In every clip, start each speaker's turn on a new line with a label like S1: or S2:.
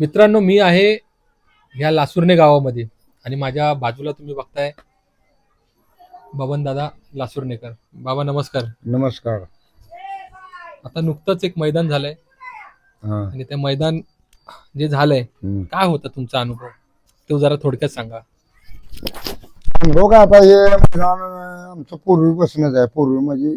S1: मित्रांनो मी आहे ह्या लासुर्णे गावामध्ये आणि माझ्या बाजूला तुम्ही बघताय बबन दादा लासुर्णेकर बाबा नमस्कार.
S2: नमस्कार.
S1: आता नुकतंच एक मैदान झालंय
S2: हा.
S1: आणि ते मैदान जे झालंय
S2: हम्म.
S1: काय होता तुमचा अनुभव? तो जरा थोडक्यात सांगा.
S2: अनुभव काय आता हे मैदान आमचं पूर्वीपासूनच आहे. पूर्वी म्हणजे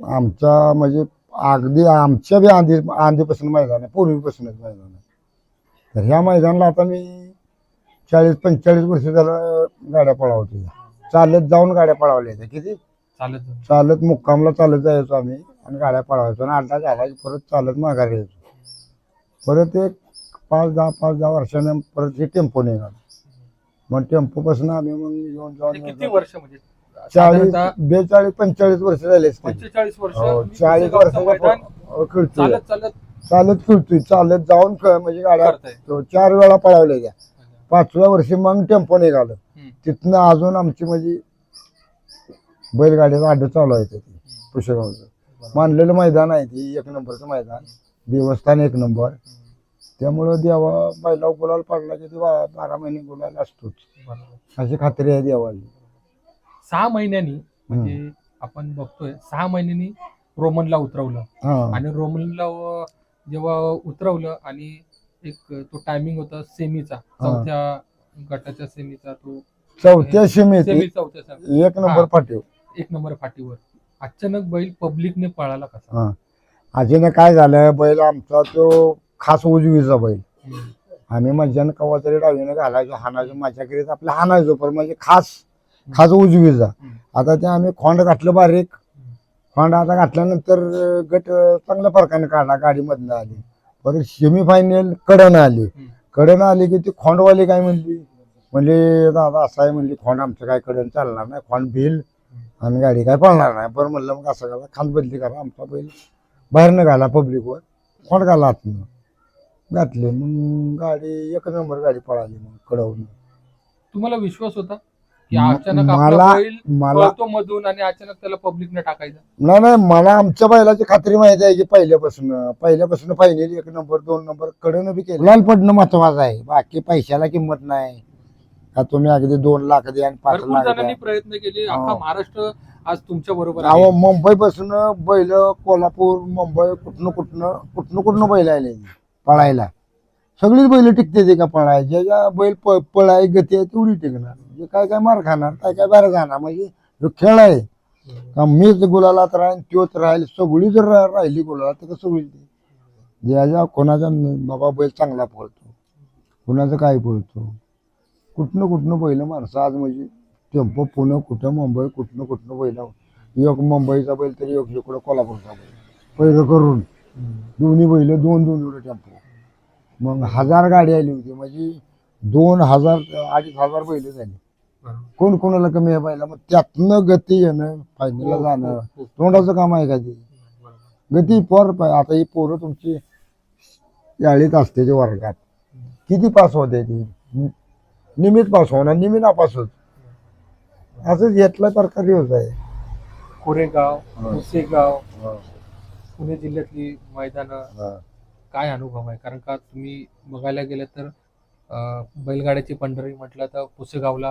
S2: आमचा म्हणजे अगदी आमच्या बी आधी आधीपासून मैदान आहे. पूर्वीपासूनच मैदान आहे. तर ह्या मैदानाला आता मी चाळीस पंचेचाळीस वर्ष झालं गाड्या पळावतो चालत जाऊन गाड्या पळावल्या होत्या किती?
S1: चालत.
S2: चालत मुक्कामला चालत जायचो आम्ही आणि गाड्या पळवायचो आणि अड्डा झाला की परत चालत माघारी यायचो. परत एक पाच दहा पाच दहा वर्षानं परत हे टेम्पो निघाला. मग टेम्पोपासून आम्ही मग येऊन
S1: ते किती
S2: जाऊन
S1: वर्ष म्हणजे?
S2: चाळीस
S1: साधारणतः
S2: बेचाळीस पंचेचाळीस वर्ष झाले असतील.
S1: पंचेचाळीस वर्ष
S2: हो,
S1: मी
S2: चाळीस
S1: मैदान
S2: वर्ष खेळतोय
S1: चालत चालत
S2: चालत खेळतोय चालत जाऊन ख- म्हणजे गाड्या
S1: करताय.
S2: तो चार वेळा पळावल्या त्या. पाचव्या वर्षी मग टेम्पो निघालं.
S1: हम्म.
S2: तिथनं अजून आमची म्हणजे बैलगाड्याचं अड्डा चालू आहे ते. पुशेगावचं. मानलेलं मैदान आहे ते एक नंबरचं मैदान. देवस्थान एक नंबर. त्यामुळं देवा बैला गुलाल पडला की बारा महिने गुलाल असतोच.
S1: बरोबर.
S2: अशी खात्री आहे देवाची.
S1: सहा महिन्यांनी म्हणजे आपण बघतोय सहा महिन्यांनी रोमनला उतरवलं.
S2: हा.
S1: आणि रोमनला जेव्हा उतरवलं आणि एक तो टायमिंग होता सेमीचा चौथ्या गटाच्या सेमीचा तो
S2: चौथ्या
S1: सेमी चौथ्या.
S2: एक नंबर
S1: हा.
S2: पाठीव
S1: एक नंबर फाटीवर अचानक बैल पब्लिकने पळाला कसा
S2: अजून काय झालं बैल आमचा तो खास उजवीचा बैल. आम्ही मज्जानं कवा तरी डावीनं घालायचो हाणायचो माझ्या करीत आपलं हाणायचो पण म्हणजे खास खास उजवीचा. आता ते आम्ही खोंड घातलं बारीक खोंड आता घातल्यानंतर गट चांगल्या फरकाने काढला गाडीमधनं आली. परत सेमी फायनल कडनं आली. कडनं आली की ती खोंडवाली काय म्हणली? म्हणले दादा असं आहे म्हणली खोंड आमचं काय कडन चालणार नाही खोंड भिल आणि गाडी काय पळणार नाही. बरं म्हणलं मग असं करा खांद बदली करा आमचा बैल बाहेरनं घाला पब्लिकवर खोंड घाला आतनं. घातले मग गाडी एक नंबर गाडी पळाली मग कडवून.
S1: तुम्हाला विश्वास होता? की अचानक आपला
S2: मला-
S1: बैल
S2: मला
S1: पळतो मधून आणि अचानक त्याला पब्लिकने टाकायचं.
S2: नाही नाही मला आमच्या बैलाची खात्री माहिती आहे की पहिल्यापासून पहिल्यापासून फायनल एक नंबर दोन नंबर कडनं बी केलं. लाल पडणं महत्वाचं आहे. बाकी पैशाला किंमत नाही. का तुम्ही अगदी दोन लाख द्या आणि पाच
S1: भरपूर
S2: लाख
S1: जणांनी
S2: द्या
S1: प्रयत्न केले.
S2: हो.
S1: महाराष्ट्र आज तुमच्या बरोबर
S2: अहो मुंबईपासून बैल कोल्हापूर मुंबई कुठनं कुठनं कुठनं कुठनं बैल आले पळायला. सगळीच बैल टिकते ते का पळाय ज्याच्या बैल प पळाय गती आहे तेवढी टिकणार. जे काय काय मार खाणार काय काय बाहेर जाणार. म्हणजे जो खेळ आहे का मीच गुलालात राहीन त्योच राहील. सगळी जर राहिली गुलाला तर कसं होईल ते? ज्याच्या कोणाचा बाबा बैल चांगला पळतो. कुणाचं काय पळतो? कुठनं कुठनं बैल माणसं आज म्हणजे? टेम्पो पुणे कुठं? मुंबई कुठनं कुठनं बैल एक मुंबईचा बैल तरी एक इकडं कोल्हापूरचा बैल. पहिलं करून. दोन्ही बैल दोन दोन एवढे टेम्पो. मग हजार गाडी आली होती. म्हणजे दोन हजार अडीच हजार बैल झाली. कोण कोणाला कमी आहे बैला मग त्यातनं गती येणं फायनलला जाणं तोंडाचं काम आहे का ते? गती पोर पाय- आता ही पोरं तुमची याळीत असते ते वर्गात. किती पास होते ती? निमित पास होणार निमित नापास होत. असंच घेतला प्रकार होत आहे.
S1: कोरेगाव
S2: हो.
S1: पुसेगाव पुणे जिल्ह्यातली मैदानं.
S2: हा.
S1: काय अनुभव आहे? कारण का तुम्ही बघायला गेलं तर अं, बैलगाड्याची पंढरी म्हटलं तर पुसेगावला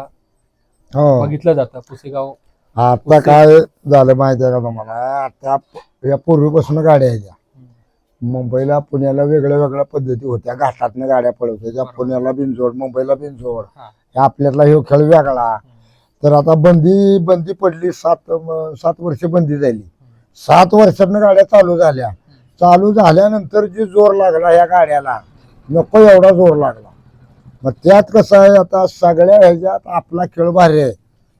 S2: हो.
S1: बघितलं जातं. पुसेगाव
S2: आता काय झालं माहिती आहे का तुम्हाला? आता या पूर्वीपासून गाड्या आहेत. मुंबईला पुण्याला वेगळ्या वेगळ्या पद्धती होत्या. घाटातनं गाड्या पळत होत्या
S1: बरोबर.
S2: पुण्याला बिनजोड मुंबईला बिनजोड.
S1: हा.
S2: हे आपल्यातला ह्यो खेळ वेगळा. तर आता बंदी बंदी पडली. सात म- सात वर्ष बंदी झाली. सात वर्षातनं गाड्या चालू झाल्या. चालू झाल्यानंतर जी जोर लागला या गाड्याला नको एवढा जोर लागला. मग त्यात कसं आहे आता सगळ्या ह्याच्यात आपला खेळ भारी आहे.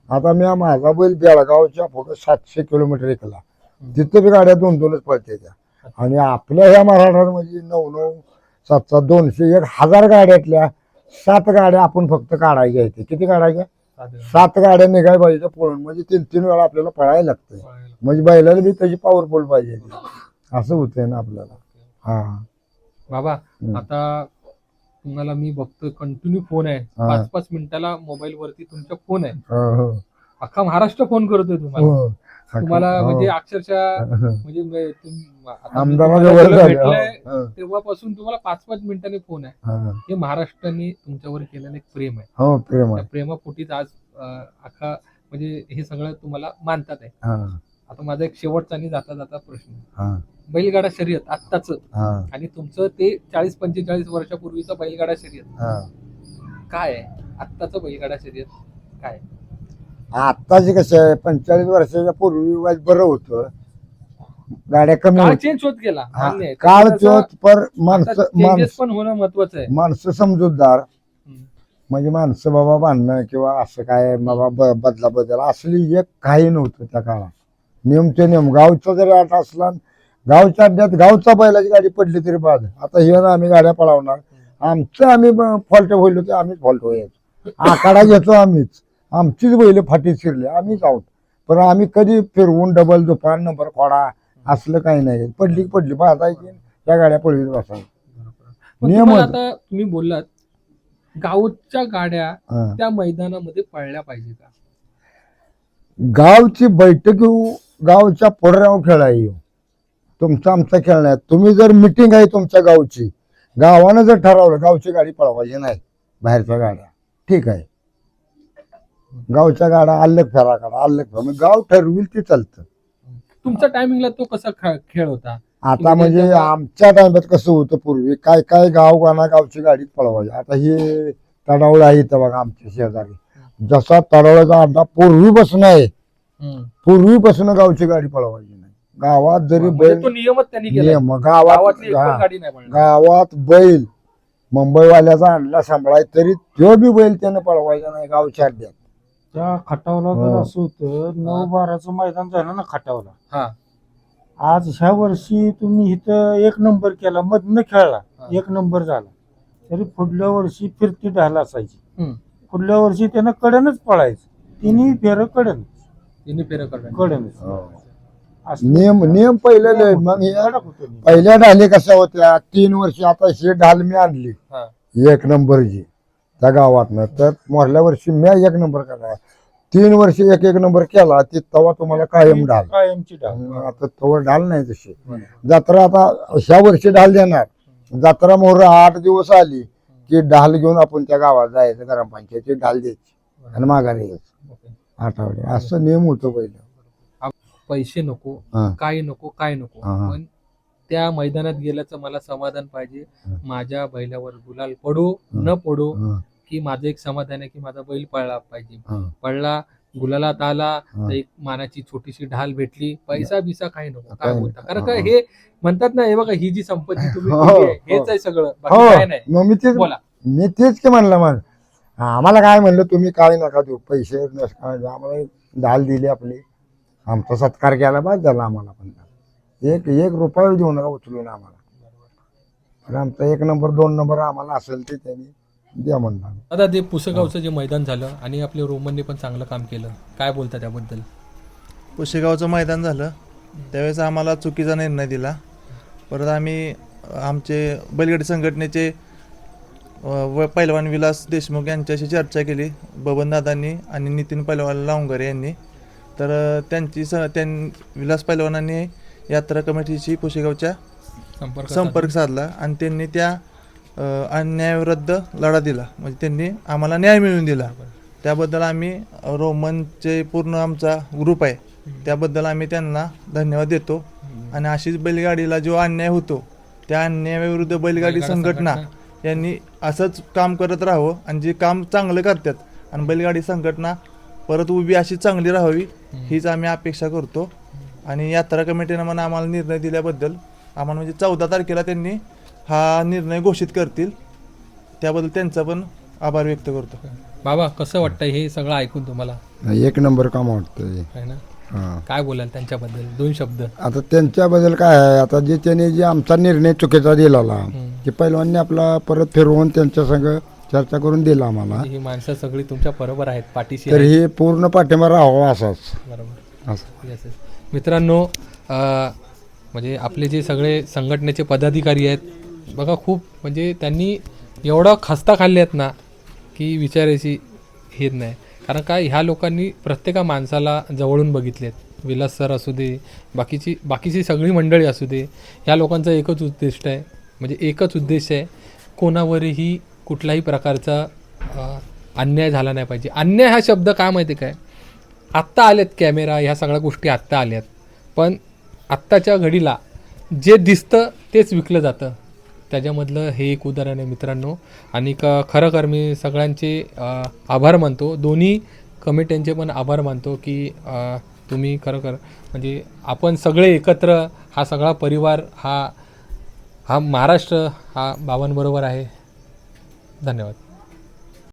S2: आता मी माझा बैल बेळगावच्या पुढे सातशे किलोमीटर इकला. तिथं बी गाड्या दोन दोनच पळते त्या. आणि आपल्या ह्या महाराष्ट्रामध्ये नऊ नऊ सात सात दोनशे एक हजार गाड्यातल्या सात गाड्या आपण फक्त काढायच्या आहेत किती काढायच्या. सात. गाड्या निघाय पाहिजे पळून. म्हणजे तीन तीन वेळा आपल्याला पळायला लागतं म्हणजे बैलाला बी त्याची पॉवरफुल पाहिजे. असं होतंय ना आपल्याला हा
S1: बाबा
S2: हम्म.
S1: आता तुम्हाला मी बघतोय कंटिन्यू फोन आहे
S2: हा.
S1: पाच पाच मिनिटाला मोबाईल वरती तुमचा फोन आहे
S2: हो, हो.
S1: अख्खा महाराष्ट्र फोन करतोय तुम्हाला
S2: हो.
S1: तुम्हाला
S2: हो.
S1: म्हणजे अक्षरशः म्हणजे म- तुम- आता मी
S2: आमदाराच्या
S1: तुम्हाला
S2: वर
S1: जेव्हा
S2: झाले हो.
S1: भेटलंय,
S2: हो,
S1: तेव्हापासून तुम्हाला पाच पाच मिनिटांनी फोन आहे
S2: हो.
S1: हे महाराष्ट्राने तुमच्यावर केलेलं एक प्रेम आहे
S2: हो प्रेम
S1: त्या
S2: आहे
S1: प्रेमापोटीच आज अं, अख्खा म्हणजे हे सगळं तुम्हाला मानतात आहे
S2: हा,
S1: आता माझा एक शेवटचा आणि जाता जाता प्रश्न
S2: हा,
S1: बैलगाडा शर्यत आत्ताच.
S2: हा,
S1: आणि तुमचं ते चाळीस पंचेचाळीस वर्षापूर्वीचं बैलगाडा शर्यत.
S2: हा.
S1: काय? आहे आत्ताचं बैलगाडा शर्यत काय? आहे?
S2: आत्ताचे कसे आहे पंचेचाळीस वर्षाच्या पूर्वी वाज बरं होतं. गाड्या कमी
S1: काळ
S2: होत्या.
S1: चेंज होत गेला
S2: हा,
S1: मान्य आहे.
S2: काळ तोच पर माणसं माणसं
S1: पण होणं महत्वाचं आहे.
S2: माणसं समजूतदार.
S1: हम्म.
S2: म्हणजे माणसं बाबा बांधणं किंवा असं काय बाबा ब- बदला बदल असली एक काही नव्हतं त्या काळात. नियम ते नियम गावचा जरी आठ असला गावच्या अड्ड्यात गावचा बैलाची गाडी पडली तरी बाद. आता हे ना आम्ही गाड्या पळवणार. आमचं आम्ही फॉल्ट होईल ते आम्हीच फॉल्ट व्हायचो आखाडा घेतो आम्हीच. आमचीच बैल फाटीत शिरले आम्हीच आहोत पण आम्ही कधी फिरवून डबल दुपार नंबर खोडा असलं काही नाही. पडली पडली. बाजायची त्या गाड्या पळवीत बसायच्या
S1: पण
S2: नियम.
S1: आता तुम्ही बोललात गावच्या गाड्या. त्या मैदानामध्ये पळल्या पाहिजे का?
S2: गावची बैठक गावच्या पोराव खेळा येऊ. तुमचा आमचा खेळ नाही. तुम्ही जर मिटिंग आहे तुमच्या गावची गावानं जर ठरवलं गावची गाडी पळवायची नाही बाहेरच्या गाड्या. ठीक आहे. गावच्या गाड्या अल्लग फेरा काढा अल्लग फेरा मग गाव ठरविल ते चालतं.
S1: तुमच्या टायमिंगला तो कसा खे- खेळ होता?
S2: आता म्हणजे आमच्या टाइमात कसं होतं पूर्वी काय काय गाव गाणा गावची गाडीत पळवायची. आता हे तडावळ आहे इथं बघा आमच्या शेजारी. जसा तडावळ्याचा अड्डा पूर्वीपासून आहे
S1: हम्म.
S2: पूर्वीपासून गावची गाडी पळवायची. गावात जरी
S1: म्हणजे
S2: बैल
S1: तो नियमच त्यांनी केला
S2: नियम गावात
S1: गावातली एक पण
S2: हा,
S1: गाडी नाही पळणार.
S2: गावात बैल मुंबईवाल्याचा आणला सांभाळाय तरी तो बी बैल त्यानं पळवायचा नाही गावच्या अड्ड्यात
S3: त्या खटावला
S2: हो.
S3: तर असं होतं नऊ बाराचं मैदान झालं ना खटावला.
S1: हा.
S3: आज ह्या वर्षी तुम्ही इथं एक नंबर केला मधनं खेळला
S1: हा.
S3: एक नंबर झाला. तरी पुढल्या वर्षी फिरती ढाल असायची.
S1: हम्म.
S3: पुढल्या वर्षी त्यानं कडनच पळायचं. तिन्ही फेर कडन
S1: तिन्ही फेरं करणार
S3: कडनच. असं
S2: नियम नियम पहिले लय. मग हे. पहिल्या ढाली कशा होत्या? तीन वर्षी आता ही ढाल मी आणली.
S1: हा.
S2: एक नंबरची त्या गावातनं. तर मोरल्या वर्षी मी एक नंबर करा तीन वर्षी एक एक नंबर केला ती तेव्हा तुम्हाला कायम ढाल.
S3: कायमची ढाल.
S2: आता तवर ढाल नाही तशी. जत्रा आता ह्या वर्षी ढाल देणार. जत्रा मोहर आठ दिवस आली की ढाल घेऊन आपण त्या गावात जायचं ग्रामपंचायती ढाल द्यायची आणि माघारी यायचं. आठवडे. असं नियम होतो पहिले.
S1: पैसे नको
S2: हा.
S1: काय नको काय नको
S2: हा, हा.
S1: पण त्या मैदानात गेल्याचं मला समाधान पाहिजे
S2: हा.
S1: माझ्या बैलावर गुलाल पडो. न पडो
S2: हं,
S1: की माझं एक समाधान आहे की माझा बैल पळला पाहिजे
S2: हं,
S1: पडला गुलालात आला. तर एक मानाची छोटीशी ढाल भेटली पैसा बिसा काही नको
S2: काय
S1: काय बोलता कारण काय
S2: हा.
S1: हे म्हणतात ना हे बघा ही जी संपत्ती तुम्ही
S2: हो,
S1: केली आहे,
S2: हो.
S1: हेच आहे सगळं बाकी
S2: हो
S1: काय नाही
S2: मग मी तेच
S1: बोला
S2: मी तेच की म्हणलं मग आम्हाला काय म्हणलं तुम्ही काय नका देऊ पैसे नका देऊ. आम्हाला ढाल दिली आपली आमचा सत्कार केला बाद झाला आम्हाला पण. एक एक रुपया देऊ नका उचलून आम्हाला. पण आमचा एक नंबर दोन नंबर आम्हाला असेल ते त्यांनी द्या म्हणलं
S1: आता ते पुसेगावचं जे मैदान झालं आणि आपल्या रोमनने पण चांगलं काम केलं काय बोलता त्याबद्दल?
S4: पुशेगावचं मैदान झालं. त्यावेळेस आम्हाला चुकीचा निर्णय दिला. परत आम्ही आमचे बैलगाडी संघटनेचे व पैलवान विलास देशमुख यांच्याशी चर्चा केली. बबनदादांनी आणि नितीन पैलवान लावंगरे यांनी. तर त्यांची स त्यां विलास पैलवानांनी यात्रा कमिटीशी पुशेगावच्या
S1: संपर्क
S4: संपर्क साधला आणि त्यांनी त्या अन्यायाविरुद्ध लढा दिला. म्हणजे त्यांनी आम्हाला न्याय मिळवून दिला. त्याबद्दल आम्ही रोमनचे पूर्ण आमचा ग्रुप आहे. त्याबद्दल आम्ही त्यांना धन्यवाद देतो. आणि अशीच बैलगाडीला जो अन्याय होतो त्या अन्यायाविरुद्ध बैलगाडा संघटना. यांनी असंच काम करत राहावं. आणि जे काम चांगलं करतात आणि बैलगाडी संघटना परत उभी अशी चांगली राहावी हीच आम्ही अपेक्षा करतो. आणि यात्रा कमिटीनं म्हणून आम्हाला निर्णय दिल्याबद्दल आम्हाला म्हणजे चौदा तारखेला त्यांनी हा निर्णय घोषित करतील. त्याबद्दल त्यांचा पण आभार व्यक्त करतो.
S1: बाबा कसं वाटतं हे सगळं ऐकून तुम्हाला?
S2: एक नंबर काम वाटतं
S1: आहे ना?
S2: हां.
S1: काय बोलाल त्यांच्याबद्दल? दोन शब्द.
S2: आता त्यांच्याबद्दल काय आहे? आता जे त्याने जे आमचा निर्णय चुकीचा दिलेला की पैलवानने आपला परत फिरवून त्यांच्या संग चर्चा करून दिला आम्हाला.
S1: ही माणसं सगळी तुमच्या बरोबर आहेत पाठीशी
S2: तर
S1: आहेत.
S2: हे पूर्ण पाठिंबा राहावा असाच.
S1: बरोबर.
S2: असं.
S1: Yes, yes. मित्रांनो अं, म्हणजे आपले जे सगळे संघटनेचे पदाधिकारी आहेत बघा खूप म्हणजे त्यांनी एवढा खस्ता खाल्ले आहेत ना की विचारायची हेच नाही. कारण काय ह्या लोकांनी प्रत्येका माणसाला जवळून बघितलेत. विलास सर असू दे बाकीची बाकीची सगळी मंडळी असू दे ह्या लोकांचा एकच उद्दिष्ट आहे म्हणजे एकच उद्देश आहे कोणावरही कुठलाही प्रकारचा अन्याय झाला नाही पाहिजे. अन्याय हा शब्द काय माहिती काय? आत्ता आलेत कॅमेरा ह्या सगळ्या गोष्टी आत्ता आल्यात. पण आत्ताच्या घडीला जे दिसतं तेच विकलं जातं. त्याच्यामधलं हे एक उदाहरण आहे मित्रांनो. आणि क खरं मी सगळ्यांचे आभार मानतो. दोन्ही कमिट्यांचे पण आभार मानतो की तुम्ही खरं खर म्हणजे आपण सगळे एकत्र हा सगळा परिवार हा हा महाराष्ट्र हा बाबांबरोबर आहे. धन्यवाद.